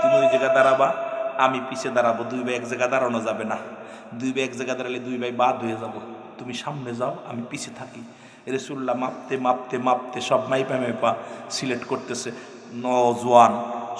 তুমি ওই জায়গায় দাঁড়াবা, আমি পিছিয়ে দাঁড়াবো, দুই ভাই এক জায়গায় দাঁড়ানো যাবে না। দুই ভাই এক জায়গায় দাঁড়ালে দুই ভাই বাদ হয়ে যাব। তুমি সামনে যাও, আমি পিছিয়ে থাকি। রেসুল্লাহ মাপতে মাপতে মাপতে সব মাইপা মাইপা সিলেক্ট করতেছে। নজওয়ান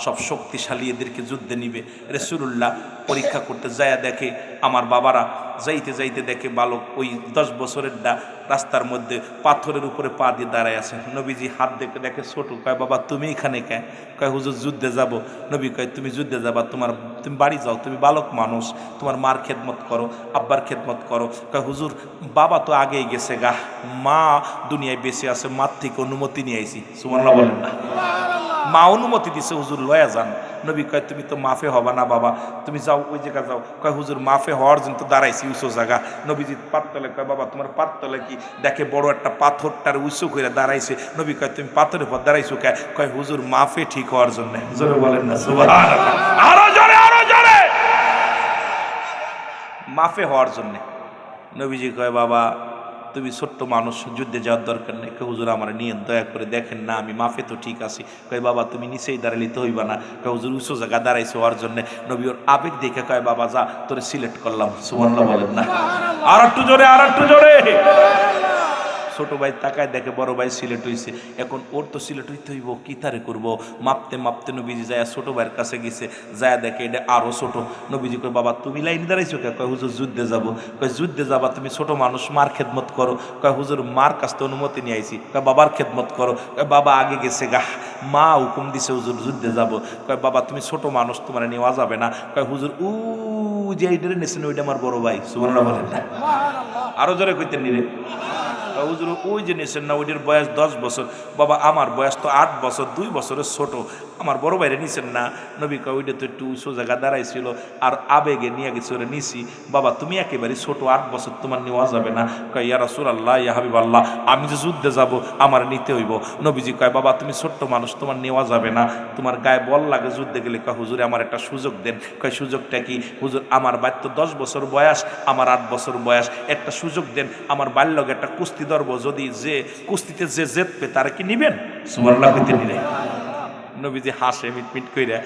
সব শক্তিশালী এদেরকে যুদ্ধে নিবে। রেসুল্লাহ পরীক্ষা করতে যায় দেখে, আমার বাবারা যাইতে যাইতে দেখে, বালক ওই দশ বছরের ডা রাস্তার মধ্যে পাথরের উপরে পা দিয়ে দাঁড়ায় আছে। নবীজি হাত দেখে দেখে ছোট, কয়, বাবা, তুমি এখানে কে? কয়, হুজুর, যুদ্ধে যাব। নবী কয়, তুমি যুদ্ধে যাবা, তোমার, তুমি বাড়ি যাও, তুমি বালক মানুষ, তোমার মার খেদমত করো, আব্বার খেদমত করো। কয়, হুজুর, বাবা তো আগেই গেছে গা, মা দুনিয়ায় বেঁচে আছে, মার থেকে অনুমতি নিয়ে আইছি। সুমান্লা বলেন না। মা অনুমতি দিছে, হুজুর, লয়া যান। নবী কয়, তুমি তো মাফে হবা না বাবা, তুমি যাও ওই জায়গা যাও। কয়, হুজুর, মাফে হওয়ার জন্য তো দাঁড়াইছি উঁচু জায়গা। নবীজি পাততলে কয়, বাবা, তোমার পাততলে কি দেখে বড় একটা পাথরটার উঁচু করে দাঁড়াইছে? নবী কয়, তুমি পাথরের পর দাঁড়াইছো কয় কয়, হুজুর, মাফে ঠিক হওয়ার জন্য। জোরে বলেন না আরও জোরে আরও জোরে। মাফে হওয়ার জন্যে। নবীজি কয়, বাবা তুমি ছোট্ট মানুষ, যুদ্ধে যাওয়ার দরকার নেই। কেউ হুজুর, আমার নিয়ে দয়া করে দেখেন না, আমি মাফে তো ঠিক আছি। কয়, বাবা, তুমি নিচেই দাঁড়ালে তো হইবা না। কয়, হুজুর, উঁচু জায়গা দাঁড়াইছে হওয়ার জন্য। নবী ওর আবেগ দেখে কয়, বাবা, যা, তোরে সিলেক্ট করলাম। সুবর্ণ বলেন না। আর একটু জোরে, আর একটু জোরে। ছোট ভাই তাকায় দেখে বড় ভাই সিলেট হইছে। এখন ওর তো সিলেট হইতে হইব, কি তারে করব? মাপতে মাপতে নবীজি যায় ছোট ভাইয়ের কাছে গেছে, যায় দেখে এটা আরও ছোট। নবীজি কয়, বাবা, তুমি লাইন দাঁড়াইছো কে কয়, হুজুর, যুদ্ধে যাব। কয়, যুদ্ধে যাবা, তুমি ছোট মানুষ, মার খেদমত করো। কয়, হুজুর, মার কাছ থেকে অনুমতি নিয়ে আইছি। কয়, বাবার খেদমত করো। কয়, বাবা, আগে গেছে গা। মা হুকুম দিছে, হুজুর, যুদ্ধে যাব। কয়, বাবা, তুমি ছোট মানুষ, তোমার নেওয়া যাবে না। কয়, হুজুর, উ, যে এইটারে নেছেন, ওইটা আমার বড় ভাই। সুবর্ণ বলেন না। আরও জোরে কইতেন নিরে হুজুর ওই যে না, ওইটার বয়স দশ বছর। বাবা, আমার বয়স তো আট বছর, দুই বছরের ছোট। আমার বড় বাইরে নিছেন না। নবী কয়, ওইটা তো একটু উঁচু জায়গা দাঁড়াইছিল। আর আবেগে নিয়ে গেছে ওরা নিছি। বাবা, তুমি একেবারে ছোট, আট বছর তোমার নেওয়া যাবে না। কয়, ইয়া রাসুল আল্লাহ ইয়া হাবিব আল্লাহ আমি যে যুদ্ধে যাব, আমার নিতে হইব। নবীজি কয়, বাবা, তুমি ছোট্ট মানুষ, তোমার নেওয়া যাবে না। তোমার গায়ে বল লাগে যুদ্ধে গেলে, কয়, হুজুরে, আমার একটা সুযোগ দেন। কয়, সুযোগটা কি? হুজুর, আমার তো দশ বছর বয়স, আমার আট বছর বয়স। একটা সুযোগ দেন, আমার বাল্যকে একটা কুস্তি ধরবো, যদি যে কুস্তিতে যে জেতবে, তারা কি নিবেন? সুবর্ণা কইতে নিলে নবীজি হাসে মিট মিট কইরা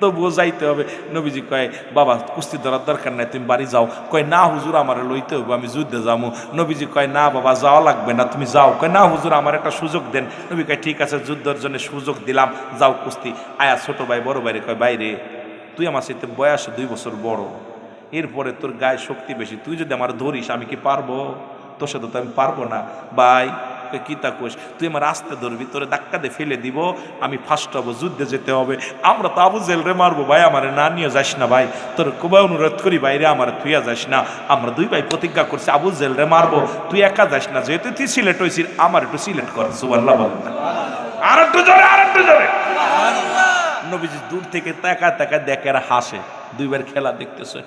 তবুও যাইতে হবে। নবীজি কয়, বাবা, কুস্তি ধরার দরকার নাই, তুমি বাড়ি যাও। কয়, না, হুজুর, আমার লইতে হবে আমি যুদ্ধে যাব নবীজি কয়, না, বাবা, যাওয়া লাগবে না, তুমি যাও। কয়, না, হুজুর, আমার একটা সুযোগ দেন। নবী কয়, ঠিক আছে, যুদ্ধের জন্য সুযোগ দিলাম, যাও কুস্তি। আয়া, ছোট ভাই, বড় ভাইরে কয় বাইরে তুই আমার সাথে বয়সে দুই বছর বড়। এরপরে তোর গায়ে শক্তি বেশি। তুই যদি আমার ধরিস, আমি কি পারব? তোর সাথে তো আমি পারব না। ভাই কই, কি তা তুই আমার রাস্তা ধরবি তোরে ধাক্কা দিয়ে ফেলে দিব আমি ফার্স্ট হব যুদ্ধে যেতে হবে। আমরা তো আবু জেল রে মারবো ভাই আমার না নিয়ে যাস না ভাই। তোর খুবই অনুরোধ করি বাইরে আমার তুইয়া যাস না। আমরা দুই ভাই প্রতিজ্ঞা করছি আবু জেল রে মারবো। তুই একা যাস না যেহেতু তুই সিলেক্ট হয়েছিস আমার একটু সিলেক্ট কর সুবাল্লাহ বলেন না আর একটু জোরে আর একটু জোরে। নবীজি দূর থেকে তাকা তাকা দেখে আর হাসে। দুইবার খেলা দেখতেছে।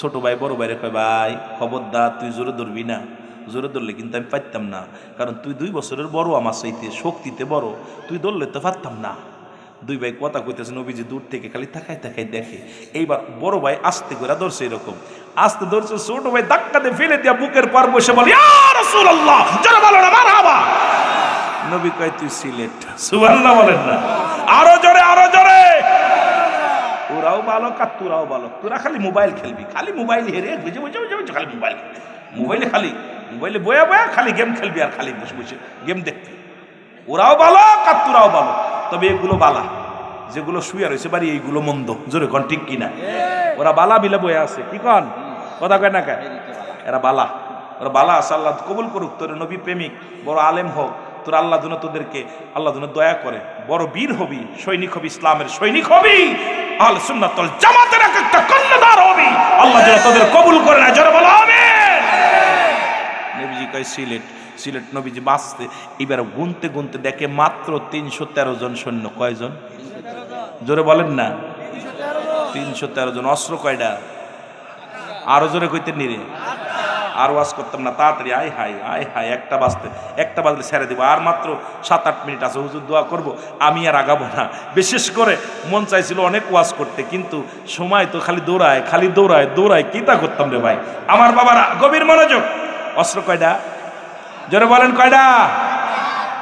ছোট ভাই বড় ভাইরে কয় ভাই খবরদার তুই জোরে ধরবি না। জোরে ধরলে কিন্তু আমি পারতাম না। কারণ তুই দুই বছরের বড়, আমার চাইতে শক্তিতে বড়। তুই ধরলে তো পারতাম না। দুই ভাই কথা কইতেছে নবীজি দূর থেকে খালি তাকায় তাকায় দেখে। এইবার বড় ভাই আস্তে করে ধরছে এরকম। আস্তে ধরছে, ছোট ভাই ধাক্কা দিয়ে ফেলে দিয়া বুকের পার বসে বলে নবী কয়, তুই সিলেট। সুবহানাল্লাহ বলেন না। আরও জোরে আরও জোরে। ওরাও বালক আর তোরাও বালক। তোরা খালি মোবাইল খেলবি, খালি মোবাইল হেরে বুঝে বুঝে বুঝে খালি মোবাইল। মোবাইলে খালি মোবাইলে বয়া বয়া খালি গেম খেলবি আর খালি বসে বসে গেম দেখবি। ওরাও বালক আর তোরাও বালক তবে এগুলো বালা। যেগুলো শুয়ে রয়েছে বাড়ি এইগুলো মন্দ। জোরে কন ঠিক কিনা? ওরা বালা বিলে বয়ে আছে। কি কন? কথা কয় না কে এরা বালা। ওরা বালা আছে আল্লাহ কবুল করুক তোর নবী প্রেমিক বড় আলেম হোক তোর আল্লাহ দুনো তোদেরকে আল্লাহ দুনো দয়া করে বড় বীর হবি সৈনিক হবি ইসলামের সৈনিক হবি আল সুন্নাতল জামাতের এক একটা কন্যাদার হবি। আল্লাহ যেন তোদের কবুল করে না যারা বলো আমিন। কয় সিলেট সিলেট নবীজি বাঁচতে। এবার গুনতে গুনতে দেখে মাত্র তিনশো তেরো জন সৈন্য। কয়জন? জোরে বলেন না। তিনশো তেরো জন। অস্ত্র কয়টা? আরও জোরে কইতে নিরে। আর ওয়াজ করতাম না, তাড়াতাড়ি আয় হাই আয় হাই একটা বাজতে, একটা বাজলে ছেড়ে দিব। আর মাত্র সাত আট মিনিট আছে, হুজুর দোয়া করব, আমি আর আগাবো না। বিশেষ করে মন চাইছিল অনেক ওয়াজ করতে, কিন্তু সময় তো খালি দৌড়ায় খালি দৌড়ায় দৌড়ায় কি তা করতাম রে ভাই? আমার বাবারা গভীর মনোযোগ। অস্ত্র কয়টা? জোরে বলেন কয়টা?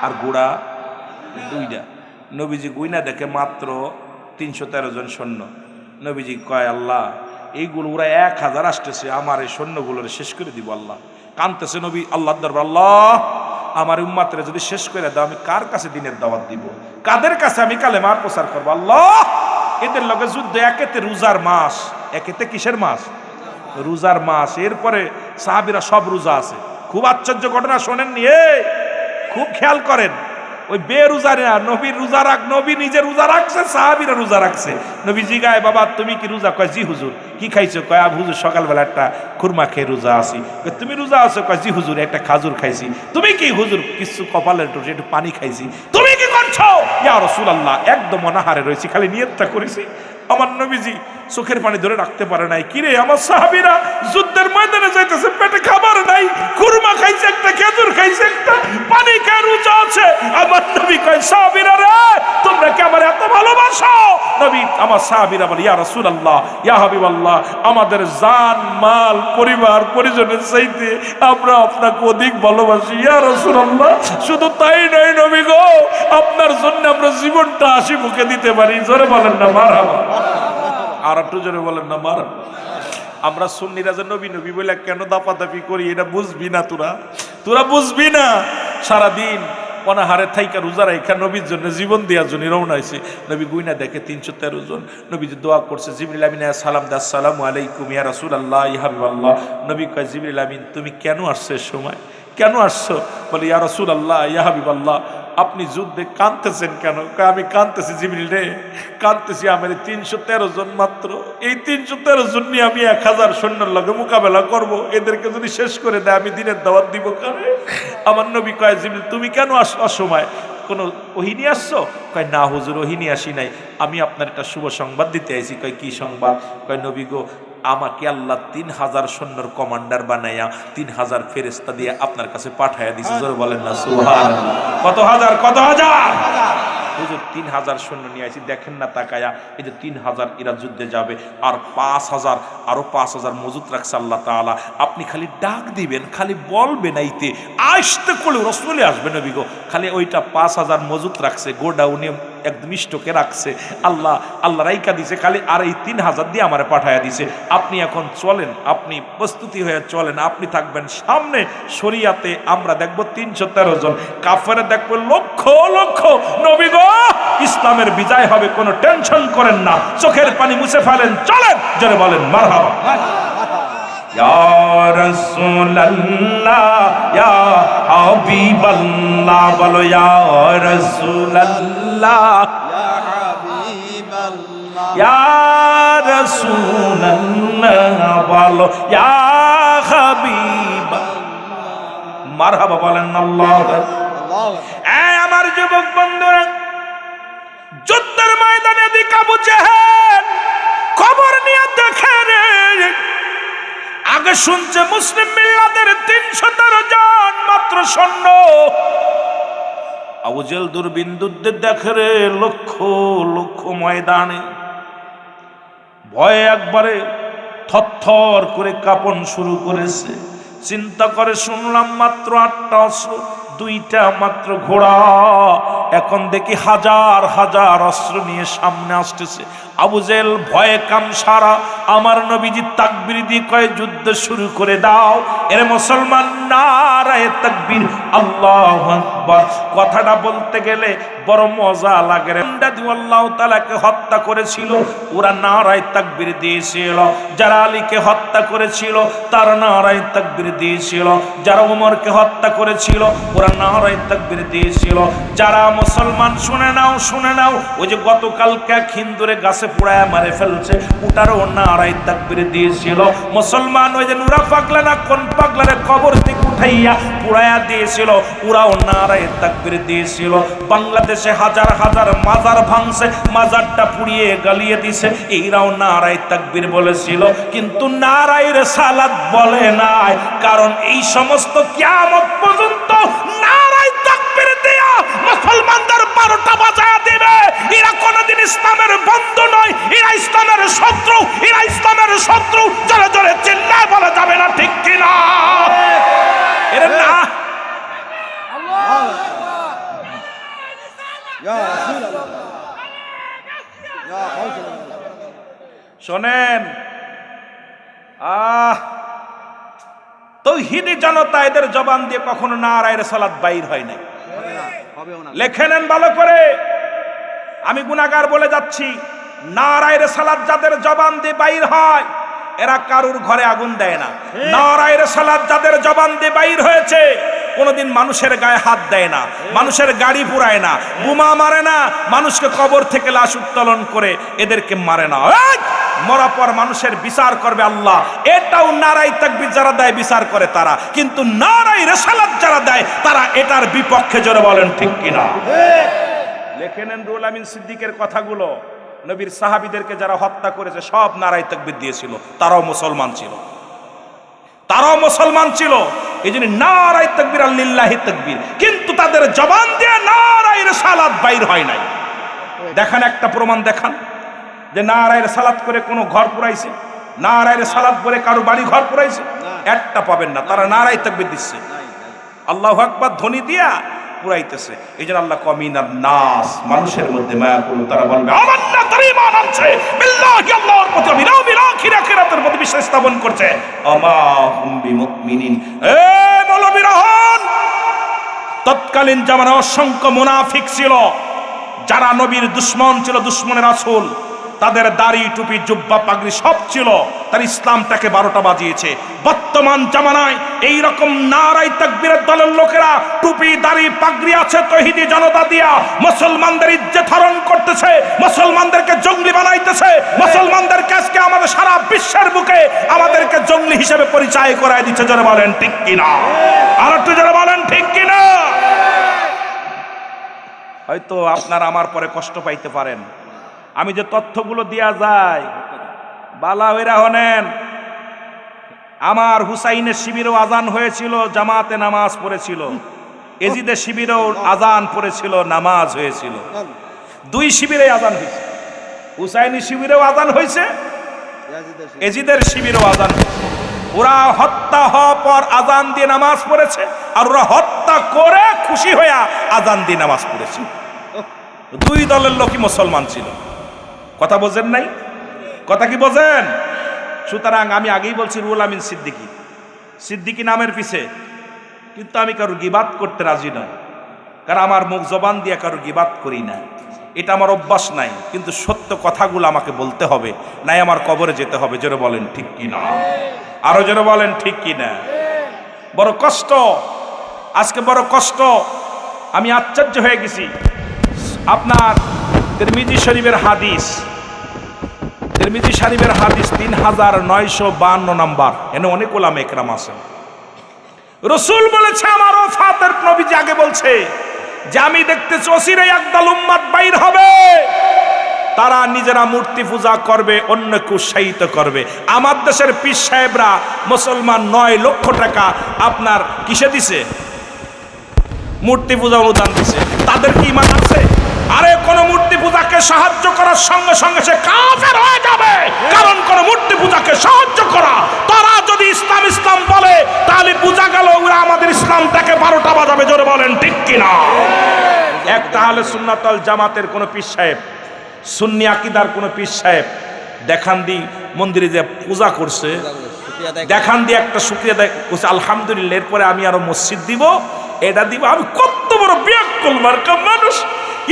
আর গোড়া দুইটা। নবীজি গুইনা দেখে মাত্র তিনশো তেরো জন সৈন্য। নবীজি কয়, আল্লাহ, এইগুলো ওরা এক হাজার আসতেছে, আমার এই সৈন্যগুলোর শেষ করে দিব আল্লাহ। কানতেছে নবী আল্লাহ দরবার, আল্লাহ, আমার উম্মাতেরা যদি শেষ করে দাও, আমি কার কাছে দিনের দাওয়াত দিব? কাদের কাছে আমি কালে মার প্রচার করব? আল্লাহ, এদের লগে যুদ্ধ একেতে রোজার মাস, একেতে কিসের মাস? রোজার মাস এরপরে সাহাবিরা সব রোজা আছে। খুব আশ্চর্য ঘটনা শোনেননি? এই খুব খেয়াল করেন ওই বে রোজারে নবীর রোজা রাখ নবী নিজে রোজা রাখছে সাহাবিরা রোজা রাখছে। নবী জি জিগায় বাবা তুমি কি রোজা? কয় জি হুজুর। কি খাইছো? কয় আব হুজুর সকালবেলা একটা খুরমা খেয়ে রোজা কয়, তুমি রোজা আছো? কয় জি হুজুর একটা খাজুর খাইছি। তুমি কি হুজুর কিছু কপালের একটু পানি খাইছি। তুমি করছ ইয়া আল্লাহ একদম অনাহারে রয়েছি, খালি নিয়তটা করেছি। আমার নবীজি চোখের পানি ধরে রাখতে পারে নাই। কিরে, আমার সাহাবিরা যুদ্ধের ময়দানে যাইতেছে, পেটে খাবার নাই কুরমা খাইছে একটা, খেজুর খাইছে একটা, পানি খেয়ে রোজা আছে। আমার নবী কয়, সাহাবিরা রে, তোমরা কি আমার এত ভালোবাসো? নবী, আমার সাহাবিরা বলে, ইয়া রাসূলুল্লাহ, ইয়া হাবিবাল্লাহ, আমাদের জান, মাল, পরিবার, পরিজনের চাইতে আমরা আপনাকে অধিক ভালোবাসি। ইয়া রাসূলুল্লাহ, শুধু তাই নয় নবী গো, আপনার জন্য আমরা জীবনটা হাসি মুখে দিতে পারি। জোরে বলেন না, মারহাবা। আর একটু জোরে বলেন না মার আমরা সুন্নিরা যে নবী নবী বলে কেন দাপাদাপি করি, এটা বুঝবি না তোরা? তোরা বুঝবি না? সারাদিন অনাহারে থাইকা রোজা রাইখা নবীর জন্য জীবন দেওয়ার জন্য রওনা হয়েছে। নবী গুইনা দেখে তিনশো তেরো জন নবী যে দোয়া করছে, জিবরিল আমিন সালাম দাস সালাম আলাইকুম, ইয়া রাসুল আল্লাহ ইহাবিব আল্লাহ নবী কয়, জিবরিল আমিন, তুমি কেন আসছো এ সময়? কেন আসছো? বলে, ইয়া রাসুল আল্লাহ ইহাবিব আল্লাহ আপনি যুদ্ধে কাঁদতেছেন কেন? আমি কাঁদতেছি জিবরিল রে। কাঁদতেছি আমার তিনশো তেরো জন মাত্র। এই তিনশো তেরো জন নিয়ে আমি এক হাজার সৈন্যের লগে মোকাবেলা করব। এদেরকে যদি শেষ করে দেয়, আমি দিনের দাওয়াত দিব কারে? আমার নবী কয়, জিবরিল, তুমি কেন আস অসময়? কোনো ওহিনী আসছো? কয়, না হুজুর ওহিনী আসি নাই। আমি আপনার একটা শুভ সংবাদ দিতে আইছি। কয়, কি সংবাদ? কয়, নবী গো আমাকে আল্লাহ তিন হাজার সৈন্যর কমান্ডার বানাইয়া তিন হাজার ফেরেস্তা দিয়ে আপনার কাছে পাঠাইয়া দিছে। জোরে বলেন না সুবহান কত হাজার কত হাজার? তিন হাজার সৈন্য নিয়ে আসি দেখেন না তাকায়া, এই যে তিন হাজার এরা যুদ্ধে যাবে, আর পাঁচ হাজার, আরও পাঁচ হাজার মজুত রাখছে আল্লাহ তাআলা। আপনি খালি ডাক দিবেন, খালি বলবেন আইতে আসতে করলে রসলে আসবে না বিগো খালি ওইটা পাঁচ হাজার মজুত রাখছে, গোডাউনে একদম স্টকে রাখছে। আল্লাহ আল্লাহ রাইকা দিছে, খালি আর এই তিন হাজার দিয়ে আমারে পাঠাইয়া দিছে। আপনি এখন চলেন, আপনি প্রস্তুতি হয়ে চলেন, আপনি থাকবেন সামনে। শরিয়াতে আমরা দেখব তিনশো তেরো জন। কাফেরে দেখব লক্ষ লক্ষ। নবী গো, ইসলামের বিজয় হবে, কোনো টেনশন করেন না। চোখের পানি মুছে ফেলেন, চলেন। জোরে বলেন ইয়া রাসূলুল্লাহ, ইয়া হাবিবাল্লাহ, বলো ইয়া বলো ইয়া মারহাবা বলেন আল্লাহ। আমার যুবক বন্ধুরা যুদ্ধের ময়দানে দিক জেহেল খবর নিয়ে দেখে রে আগে শুনছে মুসলিম মিল্লাদের তিনশো তেরো জন মাত্র সৈন্য। আবু দুর্বিন্দুদের দূরবিন্দুদের দেখে রে, লক্ষ লক্ষ ময়দানে। ভয়ে একবারে থর করে কাপন শুরু করেছে। চিন্তা করে শুনলাম মাত্র আটটা অস্ত্র, দুইটা মাত্র ঘোড়া। এখন দেখি হাজার হাজার অস্ত্র নিয়ে সামনে আসতেছে। আবু জেল ভয়ে কাম সারা আমার নবীজি তাকবির দিয়ে কয়ে যুদ্ধ শুরু করে দাও। এর মুসলমান নারায়ে তাকবীর, আল্লাহু কথাটা বলতে গেলে বড় মজা লাগে আল্লাহ তাআলাকে হত্যা করেছিল, ওরা নারায়ে তাকবীর দিয়েছিল। যারা আলীকে হত্যা করেছিল, তারা নারায়ে তাকবীর দিয়েছিল। যারা ওমরকে হত্যা করেছিল, ওরা নারায়ে তাকবীর দিয়েছিল। যারা মুসলমান, শুনে নাও শুনে নাও। ওই যে গতকালকে এক হিন্দুরে গাছে পুড়ায় মারে ফেলছে ওটারও নারায় তাকবির দিয়েছিল। মুসলমান ওই যে নুরা পাগলা না কোন পাগলারে কবর থেকে উঠাইয়া পুড়াইয়া দিয়েছিল ওরাও নারায় তাকবির দিয়েছিল। বাংলাদেশে হাজার হাজার মাজার ভাঙছে, মাজারটা পুড়িয়ে গালিয়ে দিছে, এইরাও নারায় তাকবির বলেছিল। কিন্তু নারায়ের সালাদ বলে নাই, কারণ এই সমস্ত কিয়ামত পর্যন্ত নারায় এরা কোনোদিন ইসলামের বন্ধু নয় এরা ইসলামের শত্রু এরা ইসলামের শত্রু। জোরে জোরে চিল্লায় বলা যাবে না ঠিক কিনা? এরা না। শোনেন আহ তৌহিদি জনতা এদের জবান দিয়ে কখনো না রায়ের সালাদ বাইর হয় নাই। লেখে নেন ভালো করে। আমি গুনাগার বলে যাচ্ছি নারায়ের সালাদ যাদের জবান দিয়ে বাইর হয় এরা কারুর ঘরে আগুন দেয় না। নারায়ের সালাদ যাদের জবান দিয়ে বাইর হয়েছে কোনোদিন মানুষের গায়ে হাত দেয় না মানুষের গাড়ি পুরায় না বোমা মারে না মানুষকে কবর থেকে লাশ উত্তোলন করে এদেরকে মারে না! মরা পর মানুষের বিচার করবে আল্লাহ। এটাও নারাই তাকবির যারা দেয় বিচার করে তারা। কিন্তু নারাই রেসালাত যারা দেয় তারা এটার বিপক্ষে জোরে বলেন ঠিক কিনা? লেখে নেন রুল আমিন সিদ্দিকের কথাগুলো। নবীর সাহাবিদেরকে যারা হত্যা করেছে সব নারাই তাকবির দিয়েছিল। তারাও মুসলমান ছিল। তারাও মুসলমান ছিল। এই জন্য নারাই তকবির আল্লিল্লাহি তকবির। কিন্তু তাদের জবান দিয়ে নারাই সালাদ বাইর হয় নাই। দেখান একটা প্রমাণ দেখান। যে নারায়ের সালাদ করে কোনো ঘর পুরাইছে? নারায়ের সালাদ করে কারও বাড়ি ঘর পুরাইছে? একটা পাবেন না। তারা নারাই তকবির দিচ্ছে। আল্লাহ আকবার ধ্বনি দিয়া পুরাইতেছে এই জন্য আল্লাহ কমিনার নাস মানুষের মধ্যে মায়া করুন। তারা বলবে বিশ্বাস স্থাপন করছে। হুম তৎকালীন জামানা অসংখ্য মুনাফিক ছিল। যারা নবীর দুশ্মন ছিল, দুশ্মনের আসল তাদের দাড়ি, টুপি, জুব্বা, পাগড়ি সব ছিল। তার ইসলামটাকে বারোটা বাজিয়েছে। বর্তমান জামানায় এই রকম নারাই তাকবীরের দলের লোকেরা টুপি, দাড়ি, পাগড়ি আছে তহিদি জনতা দিয়া। মুসলমানদের ইজ্জত হরণ করতেছে, মুসলমানদেরকে জঙ্গলি বানাইতেছে মুসলমানদেরকে আজকে আমাদের সারা বিশ্বের বুকে আমাদেরকে জঙ্গলি হিসেবে পরিচয় করায় দিচ্ছে। যারা বলেন, ঠিক কিনা? আর একটু যারা বলেন, ঠিক কিনা? হয়তো আপনারা আমার পরে কষ্ট পাইতে পারেন। আমি যে তথ্যগুলো দেয়া যায় বালা ওইরা হনেন। আমার হুসাইনের শিবিরও আজান হয়েছিল, জামাতে নামাজ পড়েছিল। এজিদের শিবিরেও আজান পড়েছিল, নামাজ হয়েছিল। দুই শিবিরে আজান হয়েছে। হুসাইনি শিবিরেও আজান হয়েছে, এজিদের শিবিরও আজান হয়েছে। ওরা হত্যা হওয়ার পর আজান দিয়ে নামাজ পড়েছে, আর ওরা হত্যা করে খুশি হইয়া আজান দিয়ে নামাজ পড়েছে। দুই দলের লোকই মুসলমান ছিল। কথা বোঝেন নাই? কথা কি বোঝেন? সুতরাং আমি আগেই বলছি রুল আমিন সিদ্দিকি। সিদ্দিকি নামের পিছে। কিন্তু আমি কারোর গিবাদ করতে রাজি নয় কারণ আমার মুখ জবান দিয়ে কারোর গিবাদ করি না। এটা আমার অভ্যাস নাই, কিন্তু সত্য কথাগুলো আমাকে বলতে হবে। নাই আমার কবরে যেতে হবে যেন বলেন ঠিক কি না আরও যেন বলেন ঠিক কি না বড় কষ্ট। আজকে বড় কষ্ট। আমি আশ্চর্য হয়ে গেছি। আপনার তিরমিজি শরীফের হাদিস তিরমিজি শরীফের হাদিস তিন হাজার নয়শো বান্ন নাম্বার। এনে অনেক ওলাম একরাম আছেন। রসুল বলেছে, আমার ফাতের নবীজি আগে বলছে, যে আমি দেখতেছি অসিরে একদল উম্মাদ বাইর হবে। তারা নিজেরা মূর্তি পূজা করবে অন্যকে উৎসাহিত করবে। আমার দেশের পীর সাহেবরা মুসলমান নয় লক্ষ টাকা আপনার কিসে দিছে? মূর্তি পূজা অনুদান দিছে। তাদের কি ইমান আছে? আরে কোন মূর্তি পূজাকে সাহায্য করার সঙ্গে সঙ্গে সে কাফের হয়ে যাবে। কারণ কোন মূর্তি পূজাকে সাহায্য করা, তারা যদি ইসলাম ইসলাম বলে, তাহলে পূজা গেল ওরা আমাদের ইসলামটাকে বারোটা বাজাবে, জোরে বলেন, ঠিক কিনা? একটা হলে সুন্নাতল জামাতের কোন পীর সাহেব, সুন্নি আকিদার কোন পীর সাহেব, দেখান দি মন্দিরে যে পূজা করছে, দেখান দিয়ে একটা শুক্রিয়া দেয় আলহামদুলিল্লাহ, এরপরে আমি আরও মসজিদ দিব, এটা দিব, আমি কত বড় বিয়াক করবার মানুষ।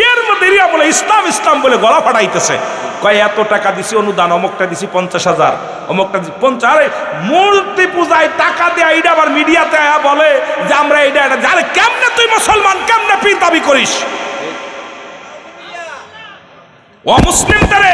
এর মধ্যে রিয়া বলে ইসলাম ইসলাম বলে গলা ফাটাইতেছে। কয়, এত টাকা দিছি, অনুদান, অমুকটা দিছি পঞ্চাশ হাজার, অমুকটা দিছি পঞ্চাশ। আরে, মূর্তি পূজায় টাকা দেয়া এটা আবার মিডিয়াতে আয়া বলে যে আমরা এটা এটা আরে, কেমনে তুই মুসলমান, কেমনে পীর দাবি করিস? ও মুসলিমটারে